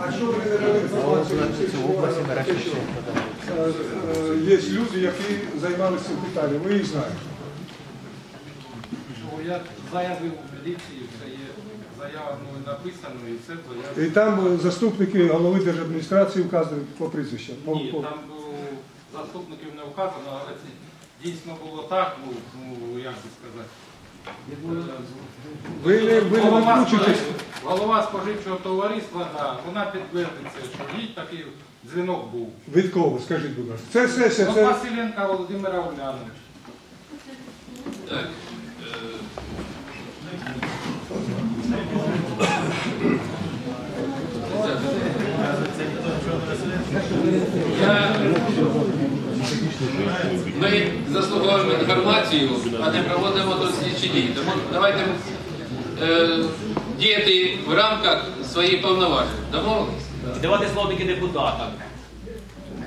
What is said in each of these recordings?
А що ви не? Е, е, Є люди, які займалися цим питанням, ви їх знаєте. Ну, Я заявив у міліції, це є заява мною написано і все заява. І там е, заступники голови держадміністрації вказані по прізвищам. Ні, там ну, заступників не вказано, але це дійсно було так, ну як би сказати. Ви не, ви не голова, відключитесь. спожив- голова споживчого товариства, да, вона підтвердиться, що їй такий дзвінок був. Від кого? Скажіть, будь ласка. Це сесія, От це Василенка Володимира Уляновича. Так. Я... Ми заслуговуємо інформацію, а не проводимо дослідчі дії. Тому давайте е, діяти в рамках своїх повноважень. Домовились? І давати слово тільки депутатам.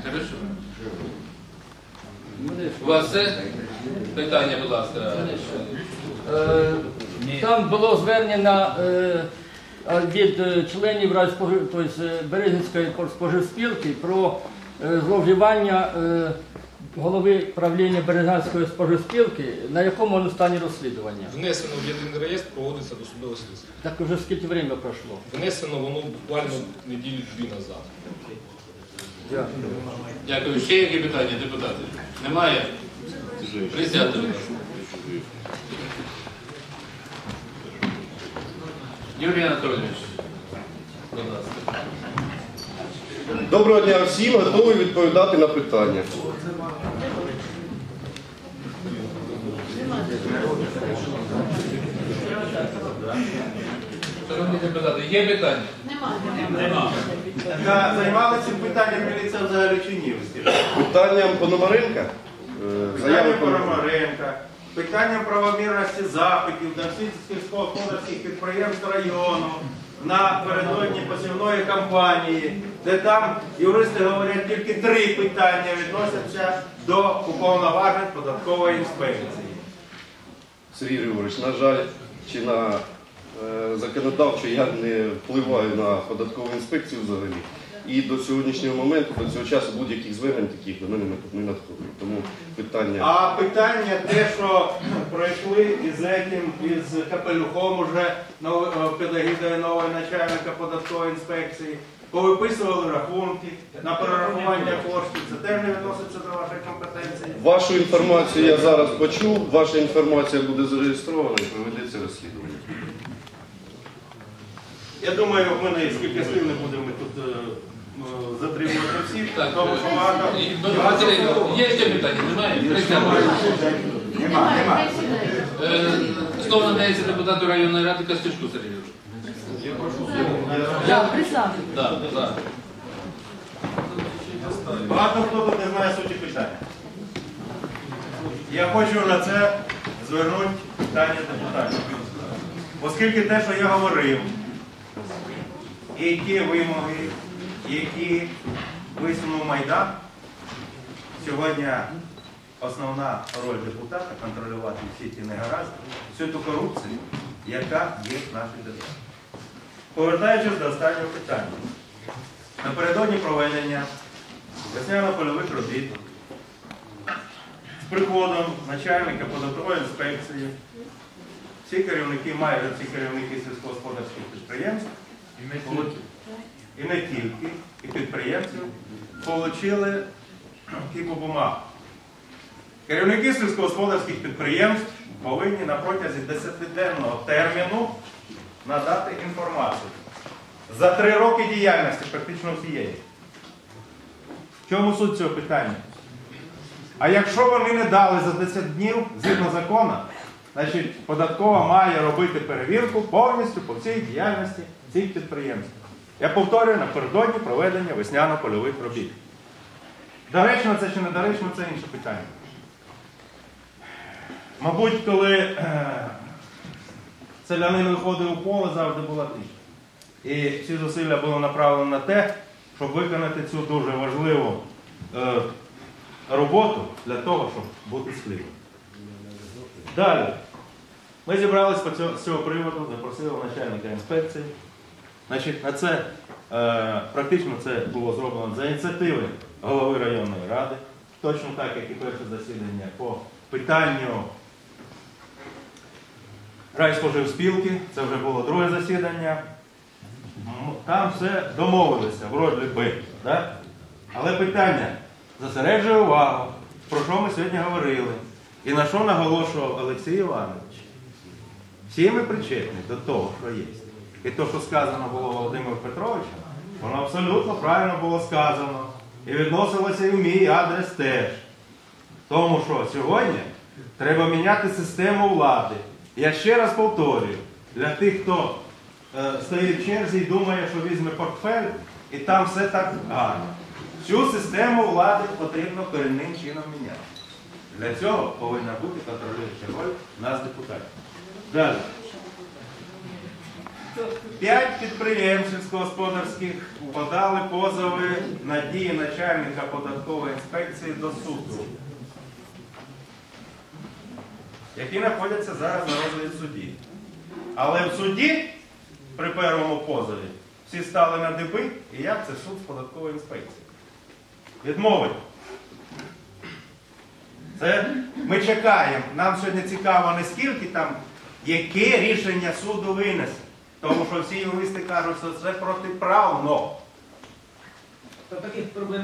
Хорошо. У вас все? Питання, будь ласка. Е, Там було звернення е, від е, членів райспожив- тобто, е, Берегінської споживспілки про е, зловживання е, голови правління Берегінської споживспілки, на якому воно стані розслідування. Внесено в єдиний реєстр, проводиться досудове слідство. Так уже скільки время пройшло? Внесено воно буквально неділі дві назад. Дякую. Ще які питання, депутати? Немає? Присядьте. Юрій Анатолійович, будь ласка. Доброго дня всім, готовий відповідати на питання. Шановні депутати, є питання? Та Займалися питанням міліція взагалі чи ні? ви скажіть? Питанням Пономаренка. Е, Заяви Питанням Пономаренка. Пономаренка, питанням правомірності запитів до всіх сільськогосподарських підприємств району напередодні посівної кампанії, де там юристи говорять тільки три питання відносяться до уповноважень податкової інспекції. Сергій Григорович, на жаль, чи на е, законодавчо я не впливаю на податкову інспекцію взагалі. І до сьогоднішнього моменту, до цього часу будь-яких звернень таких до мене не надходило. Тому питання. А питання те, що пройшли із этим, із Капелюхом уже під егідою нового начальника податкової інспекції, повиписували рахунки на перерахування коштів, це теж не відноситься до вашої компетенції. Вашу інформацію я зараз почув, ваша інформація буде зареєстрована і проведеться розслідування. Я думаю, ми не скільки слів не будемо тут е, затримувати всіх, Так, тому що багато. Василь, є ще питання? Немає? Нема, нема. Е, Слово надається депутату районної ради Костючку Сергію. Да, да. Багато хто тут не знає суті питання. Я хочу на це звернути питання депутатів. Оскільки те, що я говорив, і ті вимоги, які висунув Майдан, сьогодні основна роль депутата контролювати всі ті негаразди, всю ту корупцію, яка є в нашій державі. Повертаючись до останнього питання. Напередодні проведення весняно-польових робіт з приходом начальника податкової інспекції всі керівники, майже всі керівники сільськогосподарських підприємств і не тільки, і підприємців отримали кіпу бумаг. Керівники сільськогосподарських підприємств повинні на протязі 10-денного терміну надати інформацію. За три роки діяльності практично всієї. В чому суть цього питання? А якщо вони не дали за 10 днів згідно закону, значить податкова має робити перевірку повністю по всій діяльності цих підприємств. Я повторюю, напередодні проведення весняно-польових робіт. Доречно це чи не доречно, це інше питання. Мабуть, коли е, селянин виходив у поле, завжди була тиша. І всі зусилля були направлені на те, щоб виконати цю дуже важливу е, роботу для того, щоб бути з хлібом. Далі. Ми цього, з цього приводу, запросили начальника інспекції. Значить, на це е, практично це було зроблено за ініціативи голови районної ради, точно так, як і перше засідання по питанню райспоживспілки, це вже було друге засідання. Там все домовилися, вроді би. Да? Але питання зосереджує увагу, про що ми сьогодні говорили, і на що наголошував Олексій Іванович. Всі ми причетні до того, що є. І те, що сказано було Володимиром Петровичем, воно абсолютно правильно було сказано. І відносилося і в мій адрес теж. Тому що сьогодні треба міняти систему влади. Я ще раз повторюю, для тих, хто е, стоїть в черзі і думає, що візьме портфель, і там все так гарно. Цю систему влади потрібно корінним чином міняти. Для цього повинна бути контролююча роль нас, депутатів. Далі. П'ять підприємств сільськогосподарських подали позови на дії начальника податкової інспекції до суду, які знаходяться зараз на розгляді суді. Але в суді при першому позові всі стали на диби, і як це суд з податкової інспекції? Відмовить. Це ми чекаємо. Нам сьогодні цікаво не скільки там, яке рішення суду винесе. Тому що всі юристи кажуть, що це протиправно. Та таких проблем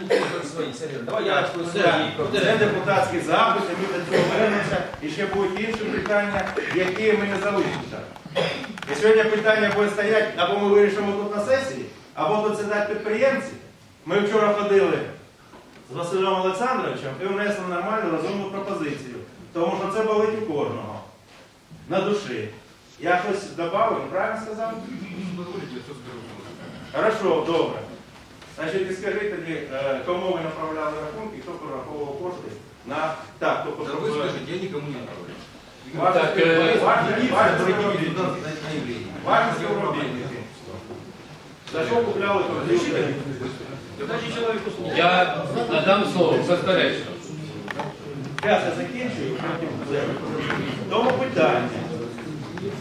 свої, серйозно. Давай я це, свої це депутатський запит, і ми до цього вернемося. І ще будуть інші питання, які ми не залишимося. І сьогодні питання буде стояти, або ми вирішимо тут на сесії, або тут сидять підприємці. Ми вчора ходили з Василем Олександровичем і внесли нормальну розумну пропозицію. Тому що це болить у кожного. На душі. Я щось додав, правильно сказав? Хорошо, добре. Значить, і скажи тоді, е, кому ви направляли рахунки, хто прораховував кошти на так, хто Да вы скажите, я никому не отправляю. Ваші Так, співробітники, е, ваші- ваші співробітники. Туда на явление. Ваші співробітники. За що купляли комп'ютери? Дайте чоловіку слово. Я надам слово, безперечно. Зараз я закінчую. Тому питання.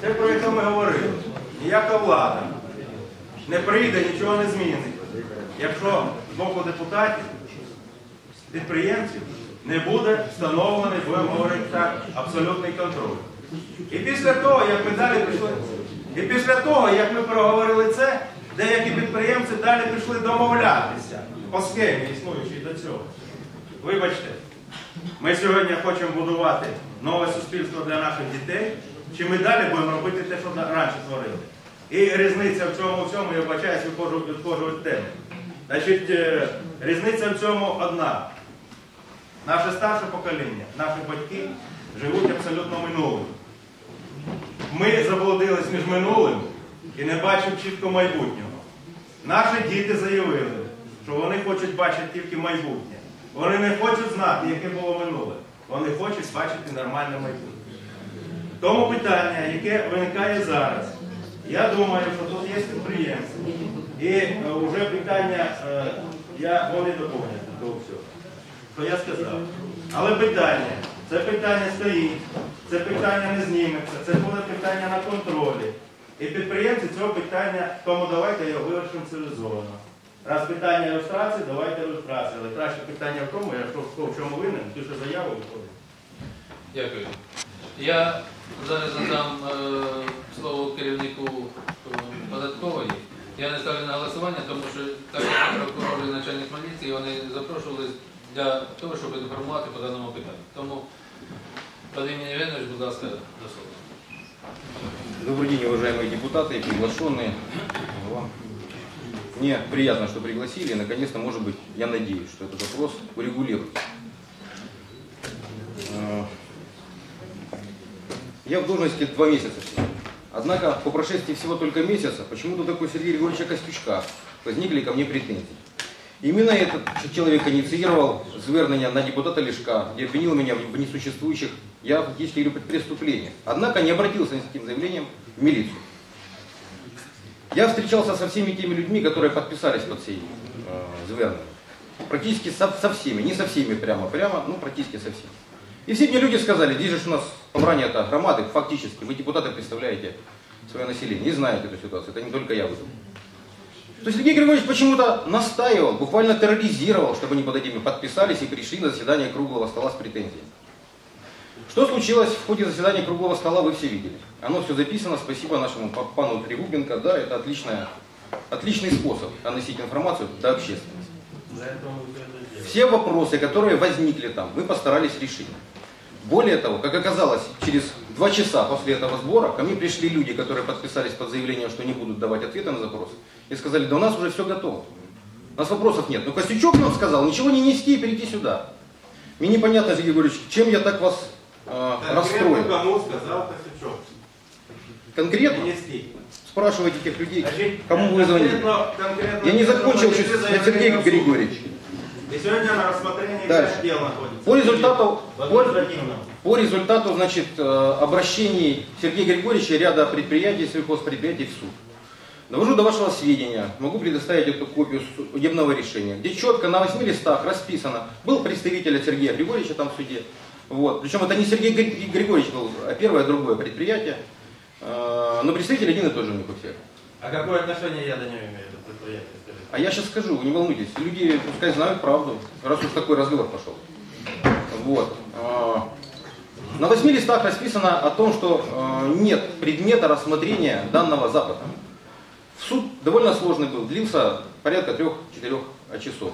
Те, про яке ми говорили. Ніяка влада не прийде, нічого не змінить. Якщо з боку депутатів, підприємців не буде встановлений, будемо говорити так, абсолютний контроль. І після того, як ми далі пішли, і після того, як ми проговорили це, деякі підприємці далі пішли домовлятися по схемі, існуючій до цього. Вибачте, ми сьогодні хочемо будувати нове суспільство для наших дітей, чи ми далі будемо робити те, що раніше творили. І різниця в цьому, в цьому, я вбачаюсь, відходжу від теми. Значить, е, різниця в цьому одна. Наше старше покоління, наші батьки живуть абсолютно минулим. Ми заблудились між минулим і не бачимо чітко майбутнього. Наші діти заявили, що вони хочуть бачити тільки майбутнє. Вони не хочуть знати, яке було минуле. Вони хочуть бачити нормальне майбутнє. Тому питання, яке виникає зараз, я думаю, що тут є підприємці. І е, вже питання, е, я волі доповнити до всього, що я сказав. Але питання, це питання стоїть, це питання не зніметься, це буде питання на контролі. І підприємці цього питання, тому давайте його вирішимо цивілізовано. Раз питання ілюстрації, давайте ілюстрацію. Але краще питання в тому, якщо хто в чому винен, пише заяву і виходить. Дякую. Я зараз надам е, слово керівнику е, податкової. Я не ставлю на голосування, тому що так як прокурор і начальник поліції вони запрошували для того, щоб інформувати по даному питанню. Тому Владимир Євгенович, будь ласка, до слова. Добрый день, уважаемые депутаты и приглашенные. Вам. Мне приятно, что пригласили. И, наконец-то, может быть, я надеюсь, что этот вопрос урегулируют. Я в должности два месяца всего. Однако, по прошествии всего только месяца, почему-то такой Сергей Григорьевича Костючка возникли ко мне претензии. Именно этот человек инициировал звернення на депутата Лешка, где обвинил меня в несуществующих, я фактически говорю, преступлениях. Однако не обратился с этим заявлением в милицию. Я встречался со всеми теми людьми, которые подписались под сей э. Практически со, со всеми, не со всеми прямо-прямо, ну практически со всеми. И все мне люди сказали, здесь же у нас собрание это громады, фактически, вы депутаты представляете свое население и знаете эту ситуацию, это не только я выдумал. То есть Сергей Григорьевич почему-то настаивал, буквально терроризировал, чтобы они под этими подписались и пришли на заседание круглого стола с претензией. Что случилось в ходе заседания круглого стола, вы все видели. Оно все записано, спасибо нашему па- пану Трегубенко, да, это отличная, отличный способ доносить информацию до общественности. Все вопросы, которые возникли там, мы постарались решить. Более того, как оказалось, через два часа после этого сбора ко мне пришли люди, которые подписались под заявлением, что не будут давать ответы на запросы, и сказали, да у нас уже все готово. У нас вопросов нет. Но Костючок нам сказал, ничего не нести и перейти сюда. Мне непонятно, Сергей Григорьевич, чем я так вас э, расстроил. кому сказав Косячок? Конкретно Принести. спрашивайте тех людей, кому вы конкретно Я не закончил Сергей. Григорьевич. І сьогодні на розсмотренні Дальше. п'ять діл знаходиться. По результату, В по, адміністративному. по результату значит, э, обращений Сергея Григорьевича и ряда предприятий, сельхозпредприятий в суд. Довожу до вашего сведения, могу предоставить эту копию судебного решения, где четко на восьми листах расписано, был представитель от Сергея Григорьевича там в суде, вот. причем это не Сергей Гри- Григорьевич был, а первое, другое предприятие, Э, но представитель один и тот же у них у всех. А какое отношение я до нього имею, это предприятие? А я сейчас скажу, не волнуйтесь, люди пускай знают правду, раз уж такой разговор пошел. Вот. А, На восьми листах расписано о том, что э, нет предмета рассмотрения данного запада. Суд довольно сложный был, длился порядка трех-четырех часов,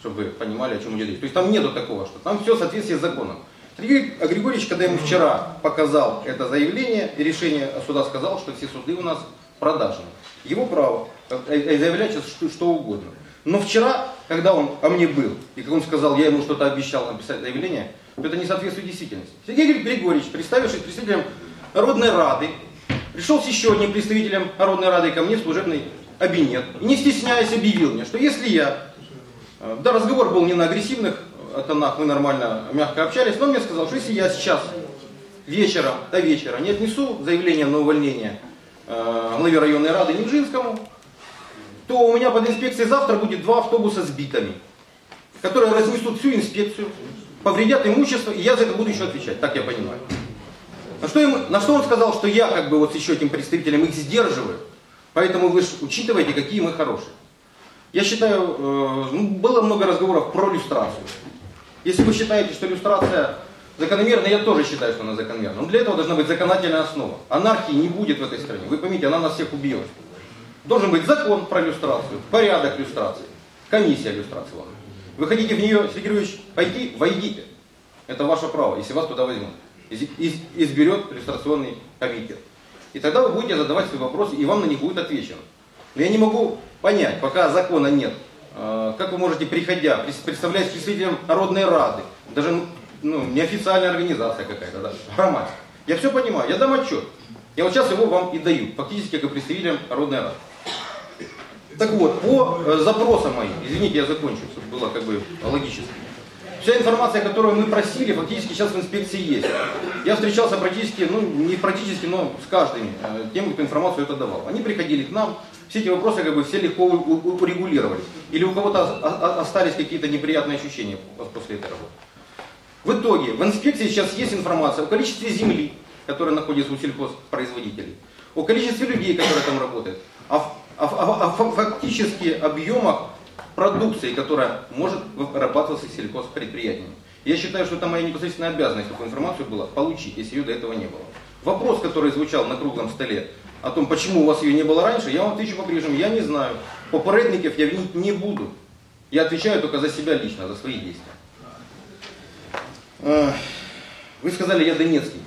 чтобы вы понимали, о чем идет речь. То есть там нету такого, что там все в соответствии с законом. Сергей Григорьевич, когда ему вчера показал это заявление и решение суда сказал, что все суды у нас продажны. Его право э, э, заявлять сейчас что, что угодно. Но вчера, когда он ко мне был, и как он сказал, я ему что-то обещал написать заявление, то это не соответствует действительности. Сергей Григорьевич, представившись представителем Народной Рады, пришел с еще одним представителем Народной Рады ко мне в служебный кабинет. И не стесняясь объявил мне, что если я, э, да, разговор был не на агрессивных тонах, мы нормально, мягко общались, но он мне сказал, что если я сейчас вечером до вечера не отнесу заявление на увольнение главе районной рады Нижинскому, то у меня под инспекцией завтра будет два автобуса с битами, которые разнесут всю инспекцию, повредят имущество, и я за это буду еще отвечать, так я понимаю. На что, ему- на что он сказал, что я как бы вот еще этим представителем их сдерживаю, поэтому вы ж учитываете, какие мы хорошие. Я считаю, э, ну, было много разговоров про люстрацию. Если вы считаете, что люстрация закономерна, я тоже считаю, что она закономерна. Но для этого должна быть законодательная основа. Анархии не будет в этой стране. Вы поймите, она нас всех убьет. Должен быть закон про люстрацию, порядок люстрации, комиссия люстрации. ладно. Вы хотите в нее, Сергей Григорьевич, пойти? Войдите. Это ваше право, если вас туда возьмут. Из- из- Изберет люстрационный комитет. И тогда вы будете задавать свои вопросы, и вам на них будет отвечено. Но я не могу понять, пока закона нет, э, как вы можете, приходя, представляясь представителем Народной Рады, даже ну, неофициальная организация какая-то, да, громадская. Я все понимаю, я дам отчет. Я вот сейчас его вам и даю, фактически как представителям Народной Рады. Так вот, по э, запросам моим, извините, я закончу, чтобы было как бы логически. Вся информация, которую мы просили, фактически сейчас в инспекции есть. Я встречался практически, ну не практически, но с каждым э, тем, кто информацию это давал. Они приходили к нам, все эти вопросы как бы все легко урегулировались. Или у кого-то остались какие-то неприятные ощущения после этой работы. В итоге в инспекции сейчас есть информация о количестве земли, которая находится у сельхозпроизводителей, о количестве людей, которые там работают, о, о о- о фа- фактически объемах продукции, которая может вырабатываться сельхозпредприятиями. Я считаю, что это моя непосредственная обязанность такую информацию была получить, если ее до этого не было. Вопрос, который звучал на круглом столе, о том, почему у вас ее не было раньше, я вам отвечу по-прежнему, я не знаю. Попередников я винить не буду. Я отвечаю только за себя лично, за свои действия. Э, Вы сказали, я Донецкий.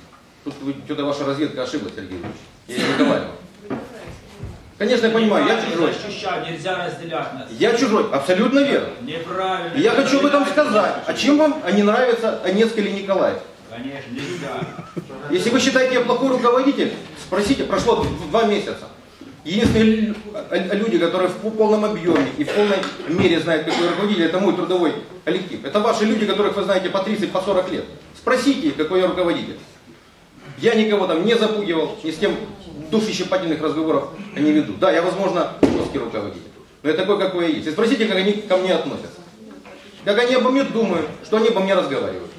Тут что-то ваша разведка ошиблась, Сергей Ильич. Я не Николаева. Конечно, я понимаю, я чужой. Защищать, нельзя разделять нас. Я чужой, абсолютно верно. Неправильно. Я хочу об этом сказать. А чем вам не нравится Донецк или Николаев? Конечно, нельзя. Если вы считаете, я плохой руководитель, спросите, прошло два месяца. Единственные лю- э, люди, которые в полном объеме и в полной мере знают, какой руководитель, это мой трудовой коллектив. Это ваши люди, которых вы знаете по 30, по 40 лет. Спросите какой я руководитель. Я никого там не запугивал, ни с кем душещипательных разговоров не веду. Да, я, возможно, жесткий руководитель. Но я такой, какой я есть. И спросите, как они ко мне относятся. Как они обо мне думают, что они обо мне разговаривают.